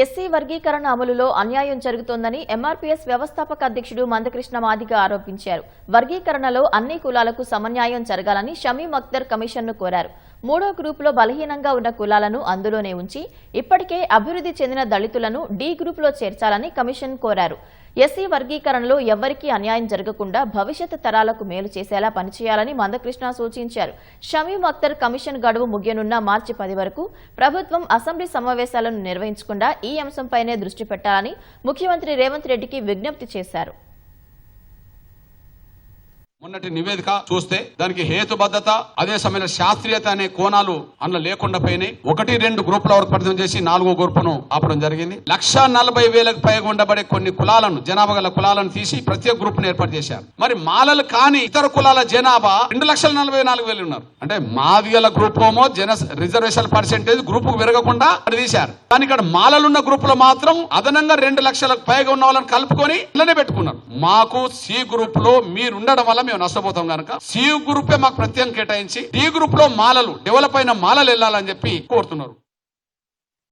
SC వర్గీకరణ అమలులో అన్యాయం జరుగుతోందని ఎంఆర్పీఎస్ వ్యవస్థాపక అధ్యక్షుడు మందకృష్ణ మాదిగ ఆరోపించారు. వర్గీకరణలో అన్ని కులాలకు సమన్యాయం జరగాలని షమీం అఖ్తర్ కమిషన్ను కోరారు. మూడో గ్రూపులో బలహీనంగా ఉన్న కులాలను అందులోనే ఉంచి ఇప్పటికే అభివృద్ధి చెందిన దళితులను డి గ్రూపులో చేర్చాలని కమిషన్ కోరారు. ఎస్సీ వర్గీకరణలో ఎవ్వరికీ అన్యాయం జరగకుండా భవిష్యత్ తరాలకు మేలు చేసేలా పనిచేయాలని మందకృష్ణ సూచించారు. షమీం అఖ్తర్ కమిషన్ గడువు ముగియనున్న మార్చి పది వరకు ప్రభుత్వం అసెంబ్లీ సమావేశాలను నిర్వహించకుండా ఈ అంశంపైనే దృష్టి పెట్టాలని ముఖ్యమంత్రి రేవంత్ రెడ్డికి విజ్ఞప్తి చేశారు. మొన్నటి నివేదిక చూస్తే దానికి హేతుబద్ధత అదే సమయంలో శాస్త్రీయత అనే కోణాలు అందులో లేకుండా పోయినాయి. ఒకటి రెండు గ్రూపుల వరకు పరిచయం చేసి నాలుగో గ్రూపును ఆపడం జరిగింది. లక్ష నలభై వేలకు పైగా ఉండబడే కొన్ని కులాలను జనాభా గల కులాలను తీసి ప్రత్యేక గ్రూప్ను ఏర్పాటు చేశారు. మరి మాలలు కాని ఇతర కులాల జనాభా రెండు లక్షల నలభై నాలుగు వేలు ఉన్నారు. అంటే మాదిగల గ్రూప్ ఏమో జన రిజర్వేషన్ పర్సెంటేజ్ గ్రూప్ పెరగకుండా తీశారు. కానీ ఇక్కడ మాలలున్న గ్రూపులు మాత్రం అదనంగా రెండు లక్షలకు పైగా ఉన్న వాళ్ళని కలుపుకొని ఇళ్ళనే పెట్టుకున్నారు. మాకు సి గ్రూప్లో మీరు ఉండడం వల్ల మేము నష్టపోతాం కనుక సి గ్రూపే మాకు ప్రత్యేకం కేటాయించి డి గ్రూప్లో మాలలు డెవలప్ అయిన మాలలు వెళ్ళాలని చెప్పి కోరుతున్నారు.